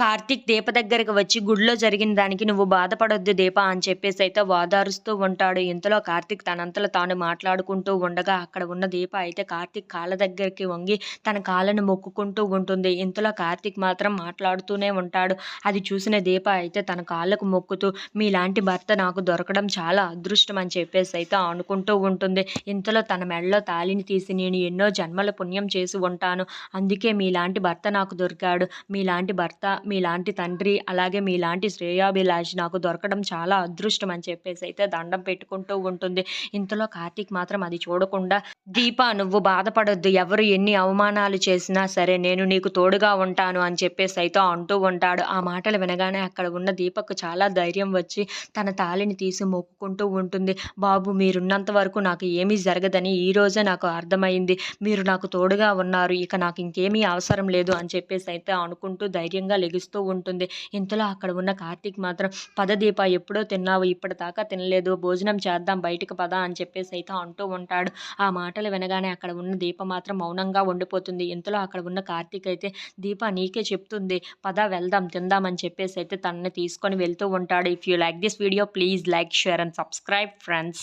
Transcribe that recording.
కార్తీక్ దీప దగ్గరికి వచ్చి గుడిలో జరిగిన దానికి నువ్వు బాధపడొద్దు దీప అని చెప్పేసి అయితే వాదారుస్తూ ఉంటాడు. ఇంతలో కార్తీక్ తనంతలో తాను మాట్లాడుకుంటూ ఉండగా అక్కడ ఉన్న దీప అయితే కార్తీక్ కాళ్ళ దగ్గరికి వంగి తన కాళ్ళను మొక్కుకుంటూ ఉంటుంది. ఇంతలో కార్తీక్ మాత్రం మాట్లాడుతూనే ఉంటాడు. అది చూసిన దీప అయితే తన కాళ్ళకు మొక్కుతూ మీలాంటి భర్త నాకు దొరకడం చాలా అదృష్టం అని చెప్పేసి అయితే అనుకుంటూ ఉంటుంది. ఇంతలో తన మెడలో తాళిని తీసి నేను ఎన్నో జన్మల పుణ్యం చేసి ఉంటాను. అందుకే మీలాంటి భర్త నాకు దొరికాడు. మీలాంటి భర్త మీలాంటి తండ్రి అలాగే మీలాంటి శ్రేయాభిలాషి నాకు దొరకడం చాలా అదృష్టం అని చెప్పేసి అయితే దండం పెట్టుకుంటూ ఉంటుంది. ఇంతలో కార్తీక్ మాత్రం అది చూడకుండా దీప నువ్వు బాధపడొద్దు. ఎవరు ఎన్ని అవమానాలు చేసినా సరే నేను నీకు తోడుగా ఉంటాను అని చెప్పేసి అయితే అంటూ ఉంటాడు. ఆ మాటలు వినగానే అక్కడ ఉన్న దీపకు చాలా ధైర్యం వచ్చి తన తాళిని తీసి మొక్కుకుంటూ ఉంటుంది. బాబు మీరున్నంత వరకు నాకు ఏమీ జరగదని ఈ రోజే నాకు అర్థమైంది. మీరు నాకు తోడుగా ఉన్నారు. ఇక నాకు ఇంకేమీ అవసరం లేదు అని చెప్పేసి అయితే అనుకుంటూ ధైర్యంగా లెగుస్తూ ఉంటుంది. ఇంతలో అక్కడ ఉన్న కార్తీక్ మాత్రం పద దీప ఎప్పుడో తిన్నావు ఇప్పటిదాకా తినలేదు భోజనం చేద్దాం బయటకు పద అని చెప్పేసి అయితే అంటూ ఉంటాడు. ఆ మాటలు వినగానే అక్కడ ఉన్న దీప మాత్రం మౌనంగా ఉండిపోతుంది. ఇంతలో అక్కడ ఉన్న కార్తీక్ అయితే దీప నీకే చెప్తుంది పద వెళ్దాం తిందాం అని చెప్పేసి అయితే తనని తీసుకొని వెళ్తూ ఉంటాడు. If you like this video please like share and subscribe friends